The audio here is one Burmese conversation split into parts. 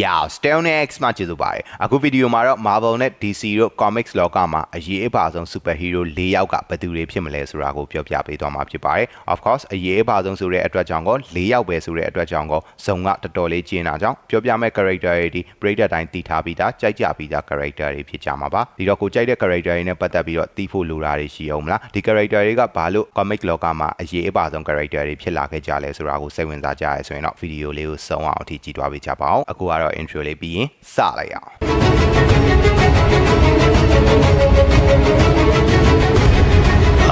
Yeah, Stone X မှာကျေးဇူးပါတယ်အခုဗီဒီယိုမှာတော့ Marvel နဲ့ DC တို့ Comics လောကမှာအရေးအပါဆုံး Superhero ၄ယောက်ကဘယ်သူတွေဖြစ်မလဲဆိုတာကိုပြောပြပေးသွားမှာဖြစ်ပါတယ် Of course အရေးအပါဆုံးဆိုတဲ့အတွက်ကြောင့်ကော၄ယောက်ပဲဆိုတဲ့အတွက်ကြောင့်ကောဇုံကတော်တော်လေးကျင်းတာကြောင့်ပြောပြမဲ့ character တွေဒီပရိသတ်တိုင်းတည်ထားပြီးသားကြိုက်ကြပြီးသား character တွေဖြစ်ကြမှာပါဒီတော့ကိုကြိုက်တဲ့ character တွေနဲ့ပတ်သက်ပြီးတော့တီးဖို့လိုတာတွေရှိအောင်မလားဒီ character တွေကဘာလို့ comic လောကမှာအရေးအပါဆုံး character တွေဖြစ်လာခဲ့ကြလဲဆိုတာကိုစိတ်ဝင်စားကြရဲဆိုရင်တော့ဗီဒီယိုလေးကိုဆုံးအောင်အထိကြည့်သွားပေးကြပါအောင်အခုကတော့ intro လေးပြီးရင်စလိုက်အောင်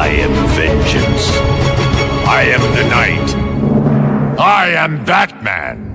I am vengeance. I am the night. I am Batman.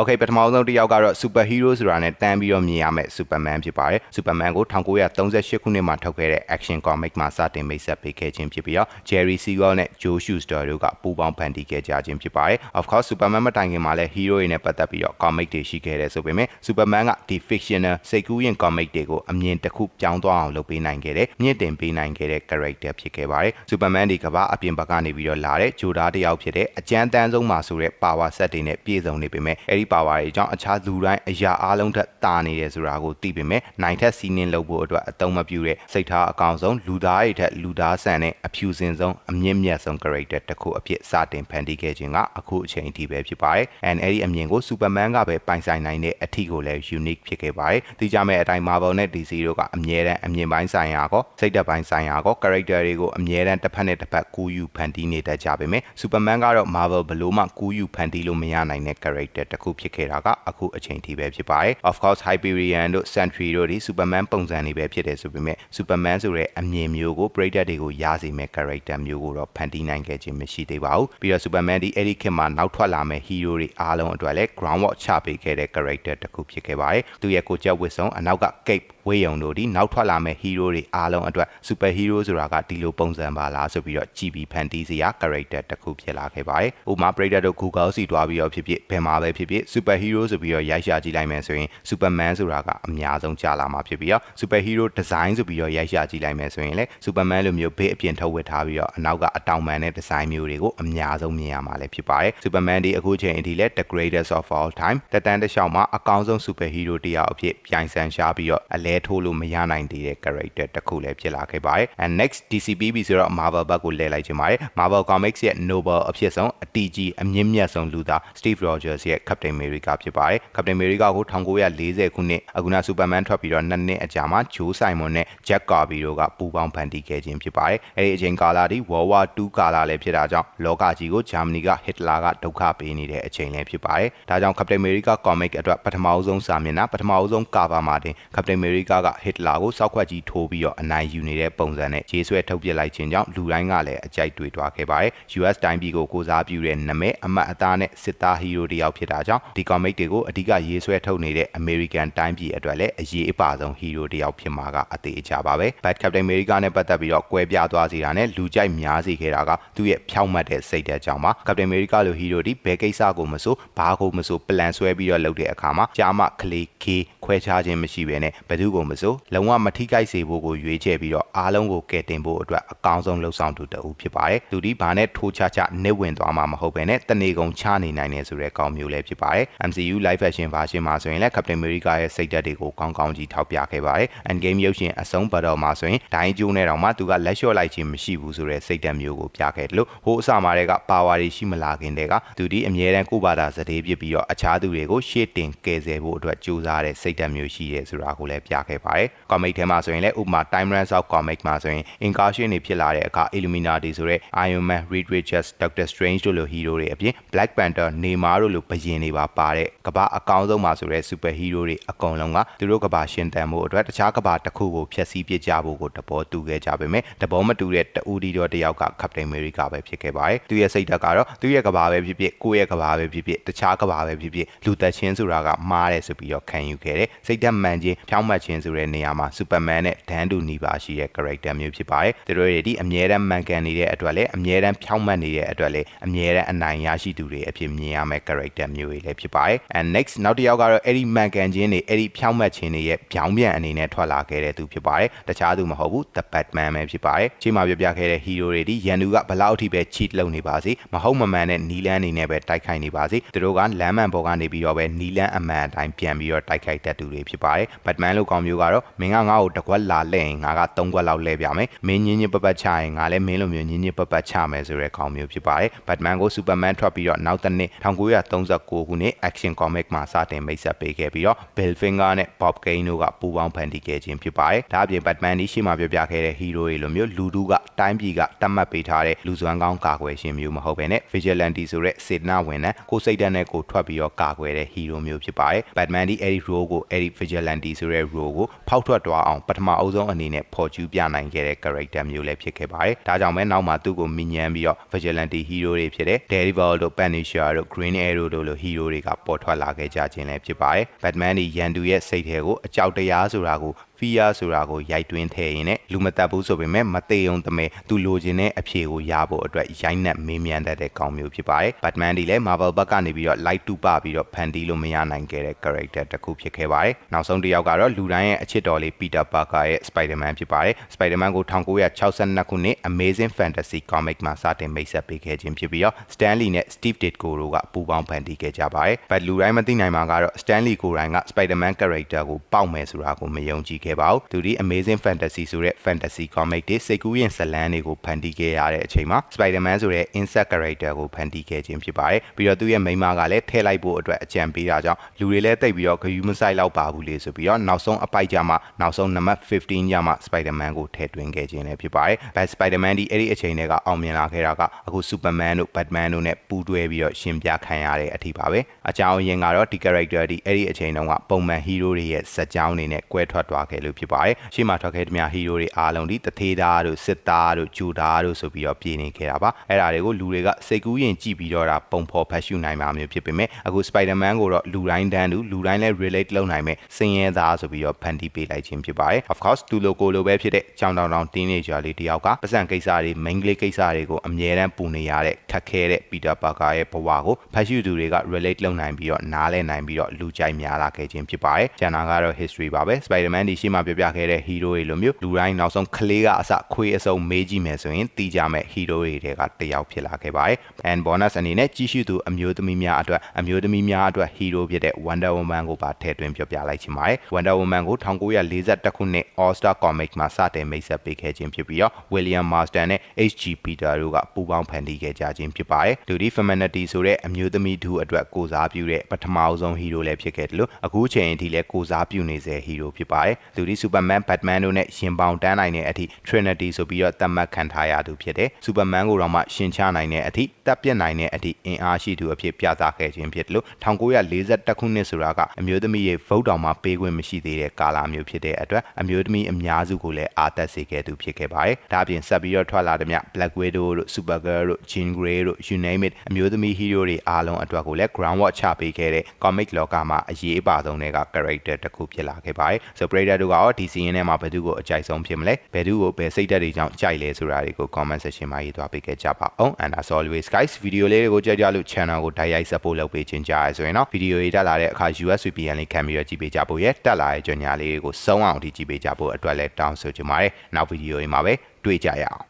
Okay ပထမဆုံးတစ်ယောက်ကတော့ super hero ဆိုတာနဲ့တန်းပြီးတော့မြင်ရမယ့် Superman ဖြစ်ပါတယ် Superman ကို1938ခုနှစ်မှာထုတ်ခဲ့တဲ့ Action Comic မှာစတင်မိတ်ဆက်ပေးခဲ့ခြင်းဖြစ်ပြီးတော့ Jerry Siegel နဲ့ Joe Shuster တို့ကပူးပေါင်းဖန်တီးခဲ့ကြခြင်းဖြစ်ပါတယ် Of course Superman မတိုင်ခင်မှာလည်း hero တွေနဲ့ပတ်သက်ပြီးတော့ comic တွေရှိခဲ့တယ်ဆိုပေမဲ့ Superman ကဒီ fictional စိတ်ကူးရင် comic တွေကိုအမြင်တစ်ခုပြောင်းသွားအောင်လုပ်ပေးနိုင်ခဲ့တယ်မြင့်တင်ပေးနိုင်ခဲ့တဲ့ character ဖြစ်ခဲ့ပါတယ် Superman ဒီကမ္ဘာအပြင်ဘက်ကနေပြီးတော့လာတဲ့ဂျိုဒါတစ်ယောက်ဖြစ်တဲ့အကြမ်းတမ်းဆုံးမှာဆိုတဲ့ power set တွေနဲ့ပြည့်စုံနေပေမဲ့အဲ့ဒီ power တွေကြောင့်အခြားလူတိုင်းအရာအလုံးထက်တာနေတယ်ဆိုတာကိုသိပေမဲ့နိုင်ထက်စီးနင်းလုပ်ဖို့အတွက်အသုံးမပြုတဲ့စိတ်ထားအကောင်ဆုံးလူသားတွေထက်လူသားဆန်တဲ့အဖြူစင်ဆုံးအမြင့်မြတ်ဆုံး character တစ်ခုအဖြစ်စတင်ဖန်တီးခဲ့ခြင်းကအခုအချိန်အထိပဲဖြစ်ပါတယ်။ and အဲ့ဒီအမြင်ကို Superman ကပဲပိုင်ဆိုင်နိုင်တဲ့အထီကိုလည်း unique ဖြစ်ခဲ့ပါတယ်။ဒီကြမဲ့အတိုင်း Marvel နဲ့ DC တို့ကအမြဲတမ်းအမြင်ပိုင်းဆိုင်ရာကောစိတ်သက်ပိုင်းဆိုင်ရာကော character တွေကိုအမြဲတမ်းတစ်ဖက်နဲ့တစ်ဖက်ကူးယူဖန်တီးနေတတ်ကြပေမဲ့ Superman ကတော့ Marvel ဘလို့မှကူးယူဖန်တီးလို့မရနိုင်တဲ့ character တစ်ခုဖြစ်ခဲ့တာကအခုအချိန်ထိပဲဖြစ်ပါတယ်။ Of course Hyperion တို့ Sentry တို့ဒီ Superman ပုံစံတွေပဲဖြစ်တယ်ဆိုပေမဲ့ Superman ဆိုတဲ့အမြင်မျိုးကိုပရိသတ်တွေကိုရစေမဲ့ character မျိုးကိုတော့ဖန်တီးနိုင်ခဲ့ခြင်းမရှိသေးပါဘူး။ပြီးတော့ Superman ဒီအဲ့ဒီခေတ်မှာနောက်ထွက်လာမဲ့ hero တွေအားလုံးအတွက်လည်း groundwork ချပေးခဲ့တဲ့ character တစ်ခုဖြစ်ခဲ့ပါတယ်။သူရဲ့ကိုချက်ဝစ်ဆုံးအနောက်က cape ဝေးယုံတို့ဒီနောက်ထွက်လာမဲ့ hero တွေအားလုံးအတွက် super hero ဆိုတာကဒီလိုပုံစံပါလားဆိုပြီးတော့ကြည်ပြီးဖန်တီးစရာ character တစ်ခုဖြစ်လာခဲ့ပါတယ်။ဥပမာပရိသတ်တို့ Google စီတွားပြီးတော့ဖြစ်ဖြစ်ဘယ်မှာပဲဖြစ်ဖြစ် super hero ဆိုပြီးတော့ရိုက်ရှာကြည့်လိုက်မယ်ဆိုရင် Superman ဆိုတာကအများဆုံးကြာလာမှာဖြစ်ပြီးတော့ super hero design ဆိုပြီးတော့ရိုက်ရှာကြည့်လိုက်မယ်ဆိုရင်လည်း Superman လိုမျိုးဘေးအပြင်ထုတ်ဝစ်ထားပြီးတော့အနောက်ကအတောင်ပံတဲ့ design မျိုးတွေကိုအများဆုံးမြင်ရမှာလည်းဖြစ်ပါတယ်။ Superman ဒီအခုချိန်အထိလည်း the greatest of all time တက်တန်းတစ်လျှောက်မှာအကောင်းဆုံး super hero တစ်ယောက်အဖြစ်ပြိုင်ဆိုင်ရှားပြီးတော့အလဲထိုးလို့မရနိုင်သေးတဲ့ character တစ်ခုလည်းဖြစ်လာခဲ့ပါတယ်။ and next DCPB ဆိုတော့ Marvel ဘက်ကိုလဲလိုက်ခြင်းပါတယ်။ Marvel Comics ရဲ့ Nobel အဖြစ်ဆုံးအတီးကြီးအမြင့်မြတ်ဆုံးလူသား Steve Rogers ရဲ့ Captain America ဖြစ်ပါတယ်။ Captain America ကို1940ခုနှစ်အခုန Superman ထွက်ပြီးတော့နှစ်နှစ်အကြာမှာ Joe Simon နဲ့ Jack Kirby တို့ကပူးပေါင်းဖန်တီးခဲ့ခြင်းဖြစ်ပါတယ်။အဲဒီအချိန်ကာလဒီ World War II ကာလလည်းဖြစ်တာကြောင့်လောကကြီးကိုဂျာမနီကဟစ်တလာကဒုက္ခပေးနေတဲ့အချိန်လည်းဖြစ်ပါတယ်။ဒါကြောင့် Captain America comic အတွက်ပထမအဆုံးစာမျက်နှာပထမအဆုံး cover မှာတင် Captain America ကဟစ်တလာကိုစောက်ခွက်ကြီးထိုးပြီးတော့အနိုင်ယူနေတဲ့ပုံစံနဲ့ရေးဆွဲထုတ်ပြလိုက်ခြင်းကြောင့်လူတိုင်းကလည်းအကြိုက်တွေ့သွားခဲ့ပါတယ်။ US တိုင်းပြည်ကိုကိုစားပြုတဲ့နမဲအမတ်အသားနဲ့စစ်သားဟီးရိုးတယောက်ဖြစ်တာကြောင့်ဒီ comic တွေကိုအဓိကရေးဆွဲထုတ်နေတဲ့ American တိုင်းပြည်အတွက်လည်းအရေးအပါဆုံးဟီးရိုးတယောက်ဖြစ်မှာကအသေးအချပါပဲ။ Bad Captain America နဲ့ပတ်သက်ပြီးတော့ကွဲပြားသွားစေတာနဲ့လူကြိုက်များစေခဲ့တာကသူ့ရဲ့ဖြောင့်မတ်တဲ့စိတ်ဓာတ်ကြောင့်ပါ။ Captain America လိုဟီးရိုးဒီဘယ်ကိစ္စကိုမဆိုဘာကိုမဆို plan ဆွဲပြီးတော့လုပ်တဲ့အခါမှာကြားမကလေးခေးခွဲခြားခြင်းမရှိဘဲနဲ့ဘယ်သူကိုမဆိုလုံးဝမထိခိုက်စေဖို့ကိုရွေးချယ်ပြီးတော့အားလုံးကိုကယ်တင်ဖို့အတွက်အကောင်းဆုံးလှုပ်ဆောင်သူတဦးဖြစ်ပါတယ်။သူဒီဘာနဲ့ထိုးချချနစ်ဝင်သွားမှာမဟုတ်ဘဲနဲ့တနေကုန်ချနေနိုင်တယ်ဆိုတဲ့ကောင်းမျိုးလည်းဖြစ်ပါတယ်။ MCU live action version မှာဆိုရင်လည်း Captain America ရဲ့စိတ်ဓာတ်တွေကိုကောင်းကောင်းကြီးထောက်ပြခဲ့ပါတယ်။ Endgame ရုပ်ရှင်အဆုံးပတ်တော့မှာဆိုရင်ဒိုင်းကျိုးနဲ့တောင်မှသူကလက်လျှော့လိုက်ခြင်းမရှိဘူးဆိုတဲ့စိတ်ဓာတ်မျိုးကိုပြခဲ့တယ်လို့ဟိုအစမှာတည်းကပါဝါတွေရှိမလာခင်တည်းကသူဒီအမြဲတမ်းကိုပါတာစတဲ့ပြစ်ပြီးတော့အခြားသူတွေကိုရှေ့တင်ကယ်ဆယ်ဖို့အတွက်ကြိုးစားတဲ့စိတ်ဓာတ်မျိုးရှိတယ်ဆိုတာကိုလည်းပြခဲ့ပါတယ်။ comic ထဲမှာဆိုရင်လည်းဥပမာ Time Runs Out comic မှာဆိုရင် Incarnation တွေဖြစ်လာတဲ့အခါ Illuminati ဆိုတဲ့ Iron Man, Reed Richards, Doctor Strange တို့လို hero တွေအပြင် Black Panther, Namor တို့လိုဘယင်တွေပါပါတဲ့ကမ္ဘာအကောင်းဆုံးမှာဆိုတဲ့ super hero တွေအကုန်လုံးကသူတို့ကမ္ဘာရှင်တန်ဖို့အတွက်တခြားကမ္ဘာတစ်ခုကိုဖျက်ဆီးပစ်ကြဖို့ကိုတဘောတူခဲ့ကြပေမဲ့တဘောမတူတဲ့တူဒီတော်တယောက်က Captain America ပဲဖြစ်ခဲ့ပါတယ်။သူရဲ့စိတ်ဓာတ်ကတော့သူရဲ့ကမ္ဘာပဲဖြစ်ဖြစ်ကိုယ့်ရဲ့ကမ္ဘာပဲဖြစ်ဖြစ်တခြားကမ္ဘာပဲဖြစ်ဖြစ်လူသက်ချင်းဆိုတာကမှားတယ်ဆိုပြီးတော့ခံယူခဲ့တယ်တဲ့စိတ်ဓာတ်မှန်ခြင်းဖြောင်းမှတ်ခြင်းဆိုတဲ့နေရာမှာ Superman နဲ့ဒန်းတူနီးပါရှိတဲ့ character မျိုးဖြစ်ပါတယ်သူတို့တွေဒီအမြဲတမ်းမှန်ကန်နေတဲ့အတွက်လည်းအမြဲတမ်းဖြောင်းမှတ်နေတဲ့အတွက်လည်းအမြဲတမ်းအနိုင်ရရှိသူတွေအဖြစ်မြင်ရမယ့် character မျိုးတွေလည်းဖြစ်ပါတယ် and next နောက်တစ်ယောက်ကတော့အဲ့ဒီမှန်ကန်ခြင်းတွေအဲ့ဒီဖြောင်းမှတ်ခြင်းတွေရဲ့ပြောင်းပြန်အနေနဲ့ထွက်လာခဲ့တဲ့သူဖြစ်ပါတယ်တခြားသူမဟုတ်ဘူး The Batman ပဲဖြစ်ပါတယ်ချိန်မှာပြပြခဲ့တဲ့ hero တွေဒီရန်သူကဘလောက်အထိပဲ cheat လုပ်နေပါစေမဟုတ်မမှန်တဲ့နီလန်းအနေနဲ့ပဲတိုက်ခိုက်နေပါစေသူတို့ကလမ်းမှန်ပေါ်ကနေပြီးတော့ပဲနီလန်းအမှန်အတိုင်းပြန်ပြီးတော့တိုက်ခိုက်တတ်သူတွေဖြစ်ပါတယ် Batman လို့ကောင်မျိုးကတော့မင်းကငါ့ကိုတစ်ခွက်လာလဲရင်ငါက၃ခွက်လောက်လဲပြမယ်မင်းညင်းညင်းပပတ်ချရင်ငါလည်းမင်းလိုမျိုးညင်းညင်းပပတ်ချမယ်ဆိုတဲ့ကောင်မျိုးဖြစ်ပါတယ် Batman ကို Superman ထွက်ပြီးတော့နောက်တစ်နှစ်1939ခုနှစ် Action Comic မှာစတင်မိတ်ဆက်ပေးခဲ့ပြီးတော့ Bill Finger နဲ့ Bob Kane တို့ကပူးပေါင်းဖန်တီးခဲ့ခြင်းဖြစ်ပါတယ်ဒါအပြင် Batman ဒီရှေ့မှာပြပြခဲ့တဲ့ hero တွေလိုမျိုးလူတူကတိုင်းပြည်ကတတ်မှတ်ပေးထားတဲ့လူစွမ်းကောင်းကာကွယ်ရှင်မျိုးမဟုတ်ဘဲနဲ့ vigilante ဆိုတဲ့စေတနာဝင်တဲ့ကိုယ်စိတ်ဓာတ်နဲ့ကိုယ်ထွက်ပြီးတော့ကာကွယ်တဲ့ hero မျိုးဖြစ်ပါတယ် Batman ဒီအဲ့ဒီ role ကိုအဲ့ဒီ vigilante ဆိုတဲ့ role ကိုဖောက်ထွက်သွားအောင်ပထမအဦးဆုံးအနေနဲ့ဖော်ကျူးပြနိုင်ခဲ့တဲ့ character မျိုးလည်းဖြစ်ခဲ့ပါတယ်ဒါကြောင့်ပဲနောက်မှာသူ့ကိုမြင်ညမ်းပြီးတော့ vigilante hero တွေဖြစ်တဲ့ Daredevil တို့ Punisher တို့ Green Arrow တို့လို hero တွေကပေါ်ထွက်လာခဲ့ကြခြင်းလည်းဖြစ်ပါတယ် Batman ဒီရန်သူရဲ့စိတ်ထဲကိုအကြောက်တရားဆိုတာကို fear ဆိုတာကိုရိုက်တွင်းထည့်ရင်လည်းလူမတက်ဘူးဆိုပေမဲ့မသေးုံတမဲသူလိုချင်တဲ့အဖြေကိုရဖို့အတွက်ရိုက်နှက်မေးမြန်းတတ်တဲ့ကောင်းမျိုးဖြစ်ပါတယ်။ Batman ဒီလည်း Marvel ဘက်ကနေပြီးတော့ light တူပပြီးတော့ဖန်တီးလို့မရနိုင်ခဲ့တဲ့ character တစ်ခုဖြစ်ခဲ့ပါတယ်။နောက်ဆုံးတစ်ယောက်ကတော့လူတိုင်းရဲ့အချစ်တော်လေး Peter Parker ရဲ့ Spider-Man ဖြစ်ပါတယ်။ Spider-Man ကို1962ခုနှစ် Amazing Fantasy Comic မှာစတင်မိတ်ဆက်ပေးခဲ့ခြင်းဖြစ်ပြီးတော့ Stanley နဲ့ Steve Ditko တို့ကပူးပေါင်းဖန်တီးခဲ့ကြပါတယ်။ But လူတိုင်းမသိနိုင်မှာကတော့ Stanley ကိုယ်တိုင်က Spider-Man character ကိုပေါက်မယ်ဆိုတာကိုမယုံကြည်ခဲ့ပါဘူး။သူဒီ Amazing Fantasy ဆိုတဲ့ fantasy comic တွေစိတ်ကူးရင်ဇာတ်လမ်းတွေကိုဖန်တီးခဲ့ရတဲ့အချိန်မှာ Spider-Man ဆိုတဲ့ insect character ကိုဖန်တီးခဲ့ခြင်းဖြစ်ပါတယ်။ပြီးတော့သူ့ရဲ့မိန်းမကလည်းထည့်လိုက်ဖို့အတွက်အကြံပေးတာကြောင့်လူတွေလည်းတိတ်ပြီးတော့ဂယူးမဆိုင်လောက်ပါဘူးလေဆိုပြီးတော့နောက်ဆုံးအပိုက်ကြမှာနောက်ဆုံးနံပါတ်15ကြမှာ Spider-Man ကိုထည့်သွင်းခဲ့ခြင်းလည်းဖြစ်ပါတယ်။ But Spider-Man ဒီအဲ့ဒီအချိန်တွေကအောင်မြင်လာခဲ့တာကအခု Superman တို့ Batman တို့နဲ့ပူးတွဲပြီးတော့ရှင်ပြခံရတဲ့အထိပါပဲ။အကြောင်းအရင်းကတော့ဒီ character ဒီအဲ့ဒီအချိန်တုန်းကပုံမှန် hero တွေရဲ့ဇာတ်ကြောင်းတွေနဲ့ကွဲထွက်သွားခဲ့လို့ဖြစ်ပါတယ်။ရှေ့မှာထွက်ခဲ့တဲ့မြဟီးရိုးတွေအားလုံးဒီတသေးသားတို့စစ်သားတို့ဂျူသားတို့ဆိုပြီးတော့ပြည်နေခဲ့တာပါအဲ့ဒါတွေကိုလူတွေကစိတ်ကူးရင်ကြည့်ပြီးတော့ဒါပုံဖော်ဖတ်ရှုနိုင်မှာမျိုးဖြစ်ပေမဲ့အခု Spider-Man ကိုတော့လူတိုင်းတန်းတူလူတိုင်းလည်း relate လုပ်နိုင်မဲ့စင်ရဲသားဆိုပြီးတော့ဖန်တီးပေးလိုက်ခြင်းဖြစ်ပါတယ် of course သူလိုကိုလိုပဲဖြစ်တဲ့ကြောင်တောင်တောင် teenager လေးတယောက်ကပတ်စံကိစ္စတွေ main ကလေးကိစ္စတွေကိုအမြဲတမ်းပူနေရတဲ့ခက်ခဲတဲ့ Peter Parker ရဲ့ဘဝကိုဖတ်ရှုသူတွေက relate လုပ်နိုင်ပြီးတော့နားလည်နိုင်ပြီးတော့လူကြိုက်များလာခဲ့ခြင်းဖြစ်ပါတယ်ကျန်တာကတော့ history ပါပဲ Spider-Man ဒီရှေ့မှာပြပြခဲ့တဲ့ hero တွေလိုမျိုးလူတိုင်းနောက်ဆုံးကလေးကအစခွေးအစုံမေးကြည့်မယ်ဆိုရင်တီးကြမဲ့ hero တွေတဲကတယောက်ဖြစ်လာခဲ့ပါတယ် and bonus အနေနဲ့ကြီးစုသူအမျိုးသမီးများအတွက်အမျိုးသမီးများအတွက် hero ဖြစ်တဲ့ Wonder Woman ကိုပါထည့်သွင်းပြပြလိုက်ချင်ပါတယ် Wonder Woman ကို1941ခုနှစ် All Star Comic မှာစတင်မိတ်ဆက်ပေးခဲ့ခြင်းဖြစ်ပြီးတော့ William Marston နဲ့ H.G. Peter တို့ကပူးပေါင်းဖန်တီးခဲ့ကြခြင်းဖြစ်ပါတယ်လူဒီ femininity ဆိုတဲ့အမျိုးသမီးထုအတွက်ကိုစားပြုတဲ့ပထမအဆုံး hero လည်းဖြစ်ခဲ့တယ်လို့အခုချိန်အထိလည်းကိုစားပြုနေစေ hero ဖြစ်ပါတယ်လူဒီ Superman Batman တို့နဲ့ရှင်ပေါင်တန်းနိုင်တဲ့အထိ Trinity ဆိုပြီးတော့သတ်မှတ်ခံထားရသူဖြစ်တယ်။ Superman ကိုတော့မှရှင်ချနိုင်တဲ့အထိတပ်ပြစ်နိုင်တဲ့အထိအင်အားရှိသူအဖြစ်ပြသခဲ့ခြင်းဖြစ်တယ်လို့1941ခုနှစ်ဆိုတာကအမျိုးသမီးရဲ့ vote တောင်မှပေးခွင့်မရှိသေးတဲ့ကာလမျိုးဖြစ်တဲ့အတွက်အမျိုးသမီးအများစုကိုလည်းအားသက်စေခဲ့သူဖြစ်ခဲ့ပါတယ်။ဒါအပြင်ဆက်ပြီးတော့ထွက်လာတဲ့မြ Black Widow တို့ Supergirl တို့ Jean Grey တို့ you name it အမျိုးသမီး hero တွေအားလုံးအတွက်ကိုလည်း groundwork ချပေးခဲ့တဲ့ comic လောကမှာအရေးအပါဆုံးတွေက character တစ်ခုဖြစ်လာခဲ့ပါတယ်။ So Predator တို့ကရောဒီစီရင်ထဲမှာဘယ်သူကိုအကြိုက်ဆုံးဖြစ်မလဲ။ဘယ်သူကိုဘယ်စိတ်ဓာတ်တွေကြောင့်ကြိုက်လဲဆိုတာတွေကို comment section မှာရေးသွားပေးခဲ့ကြပါအောင် and as always guys ဗီဒီယိုလေးတွေကိုကြည့်ကြလို့ channel ကိုတိုက်ရိုက် support လုပ်ပေးခြင်းကြားရဆိုရင်တော့ဗီဒီယိုတွေတက်လာတဲ့အခါ US VPN လေးခံပြီးတော့ကြည့်ပေးကြဖို့ရတက်လာတဲ့ကြညာလေးတွေကိုစုံအောင်ဒီကြည့်ပေးကြဖို့အတွက်လည်းတောင်းဆိုချင်ပါတယ်နောက်ဗီဒီယိုတွေမှာပဲတွေ့ကြရအောင်